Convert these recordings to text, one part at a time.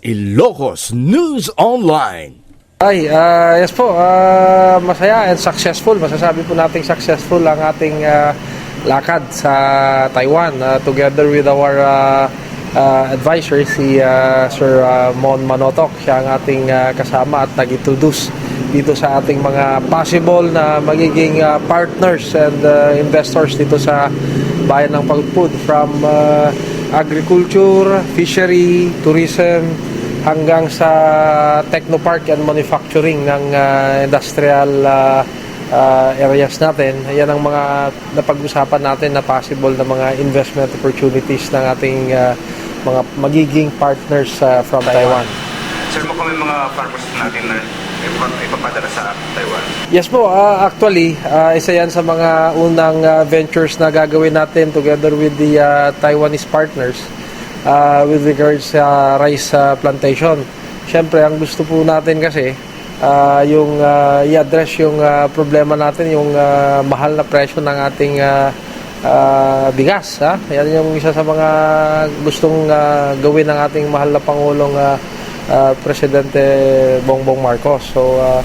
Ilocos News Online. Ay, ah, yes po, ah, masaya and successful. Masasabi po nating successful ang ating ah, lakad sa Taiwan ah, together with our ah, ah, advisor, si ah, Sir ah, Mon Manotok. Siya ang ating ah, kasama at nag-introduce dito sa ating mga possible na magiging ah, partners and ah, investors dito sa bayan ng Pagpud from ah, agriculture, fishery, tourism, hanggang sa technopark and manufacturing ng uh, industrial uh, uh, areas natin. Yan ang mga napag-usapan natin na possible na mga investment opportunities ng ating uh, mga magiging partners uh, from Taiwan. Sir, mo kami mga farmers natin na ipa- ipapadala sa Taiwan. Yes po, uh, actually, uh, isa yan sa mga unang uh, ventures na gagawin natin together with the uh, Taiwanese partners uh, with regards sa rice uh, plantation. Siyempre, ang gusto po natin kasi uh, yung uh, i-address yung uh, problema natin, yung uh, mahal na presyo ng ating uh, uh, bigas. Ha? Yan yung isa sa mga gustong uh, gawin ng ating mahal na Pangulong uh, uh, Presidente Bongbong Marcos. So, uh,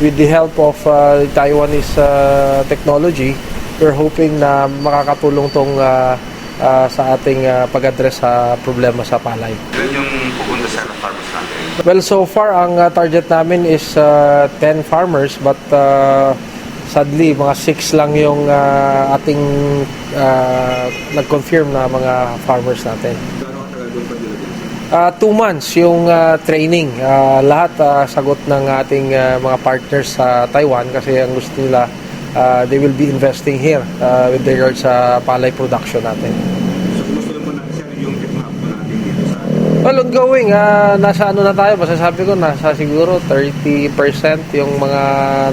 with the help of uh, Taiwanese uh, technology, we're hoping na makakatulong tong uh, uh, sa ating uh, pag-address sa problema sa palay. Yun yung pupunta sa farmers natin. Well, so far ang uh, target namin is uh, 10 farmers but uh, sadly mga 6 lang yung uh, ating uh, nag-confirm na mga farmers natin. Uh, two months yung uh, training. Uh, lahat uh, sagot ng ating uh, mga partners sa Taiwan kasi ang gusto nila uh, they will be investing here uh, with regards sa palay production natin. So, lang po natin sir yung technop po natin dito sa Well, ongoing, ah, nasa ano na tayo, masasabi ko, nasa siguro 30% yung mga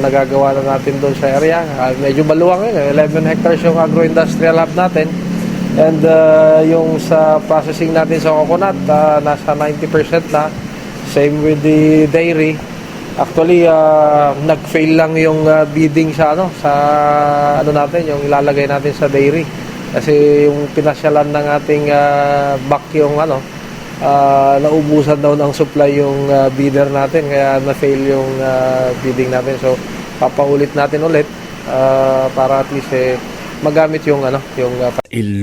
nagagawa na natin doon sa area. Ah, medyo maluwang yun, eh. 11 hectares yung agro-industrial hub natin. And ah, yung sa processing natin sa coconut, ah, nasa 90% na. Same with the dairy. Actually, ah, nag-fail lang yung ah, bidding sa ano, sa ano natin, yung ilalagay natin sa dairy. Kasi yung pinasyalan ng ating ah, back yung ano, ah, naubusan daw ng supply yung ah, bidder natin kaya na-fail yung ah, bidding natin. So papaulit natin ulit ah, para at least eh, magamit yung ano, yung Il-